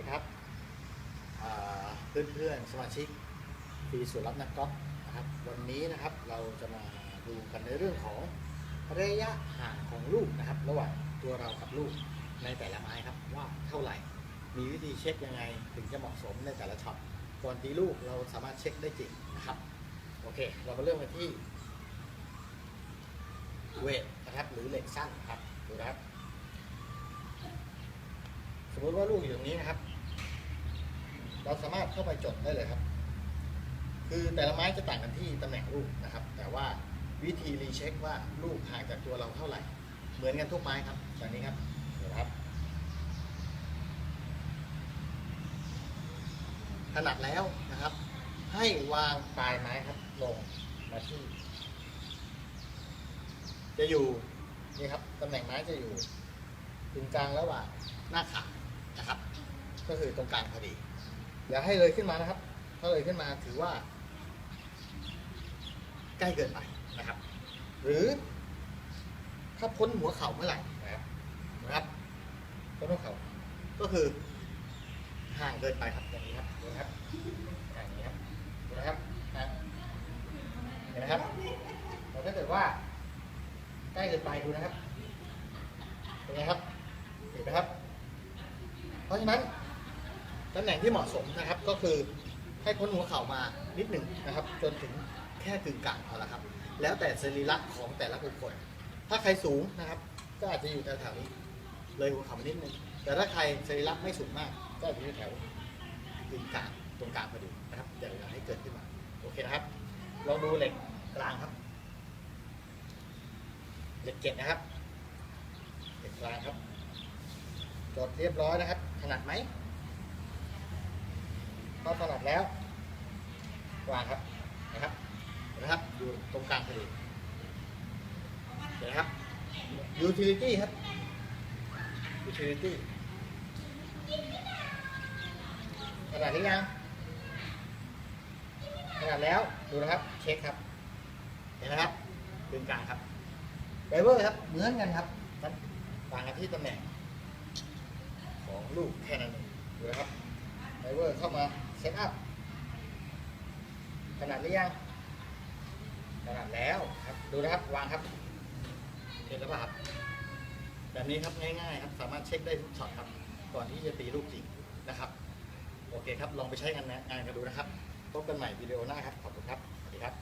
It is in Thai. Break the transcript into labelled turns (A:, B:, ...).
A: ดีครับอ่าเพื่อนๆสมาชิกปีส่วนรับนักกอล์ฟนะครับวันนี้นะครับเราจะมาดูกันในเรื่องของระยะห่างของลูกนะครับ ระหว่างตัวเรากับลูกในแต่ละไม้ครับว่าเท่าไหร่ มีวิธีเช็คยังไงถึงจะเหมาะสมในแต่ละช็อตก่อนตีลูกเราสามารถเช็คได้จริงนะครับโอเค เรามาเริ่มกันที่เวทนะครับหรือเหล็กสั้นครับดูนะครับ สมมติว่าลูกอยู่ตรงนี้นะครับ เราสามารถเข้าไปจดได้เลยครับ คือแต่ละไม้จะต่างกันที่ตำแหน่งลูกนะครับ แต่ว่าวิธีรีเช็คว่าลูกห่างจากตัวเราเท่าไหร่ เหมือนกันทุกไม้ครับแบบนี้ครับเห็นไหมครับถนัดแล้วนะครับ ให้วางปลายไม้ครับลงมาที่จะอยู่นี่ครับตำแหน่งไม้จะอยู่ตรงกลางระหว่างหน้าขานะครับ ก็คือตรงกลางพอดี อย่าให้เลยขึ้นมานะครับ ถ้าเลยขึ้นมาถือว่า ใกล้เกินไปนะครับ หรือ ถ้าพ้นหัวเข่าเมื่อไหร่นะครับนะครับพ้นหัวเข่าก็คือห่างเกินไปครับอย่างนี้ครับดูนะครับอย่างนี้ครับดูนะครับเห็นไหมครับแต่ถ้าเกิดว่า ใกล้เกินไปดูนะครับเป็นไงครับเห็นไหมครับ เพราะฉะนั้น ตำแหน่งที่เหมาะสมนะครับก็คือให้พ้นหัวเข่ามานิดหนึ่งนะครับ จนถึงแค่กึ่งกลางพอละครับ แล้วแต่สรีระของแต่ละบุคคล ถ้าใครสูงนะครับ ก็อาจจะอยู่แถวๆนี้ เลยหัวเข่ามานิดนึงแต่ถ้าใครสรีระไม่สูงมาก ก็อาจจะอยู่แถวกึ่งกลางตรงกลางพอดีนะครับอย่าอย่าให้เกิดขึ้นมาโอเคนะครับลองดูเหล็กกลางครับเหล็กเจ็ดนะครับเหล็กกลางครับจดเรียบร้อยนะครับถนัดไหม พอถนัดแล้ววางครับนะครับนไหมครับอยู่ตรงกลางพอดีเห็นไหมครับ utility ครับ utility ขนาดนี้ยังขนาดแล้วดูนะครับเช็คครับ เห็นไหมครับดึงกลางครับไดเวอร์ครับเหมือนกันครับต่างกันที่ตำแหน่งของลูกแค่นั้นเองดูนะครับ ไดเวอร์เข้ามาเซตอัพขนาดหรือยังขนาดแล้วครับดูนะครับวางครับเห็นแล้วป่ะครับแบบนี้ครับง่ายๆครับสามารถเช็คได้ทุกช็อตครับ ก่อนที่จะตีลูกจริงนะครับ โอเคครับลองไปใช้งานนะงานกันดูนะครับพบกันใหม่วิดีโอหน้าครับขอบคุณครับสวัสดีครับ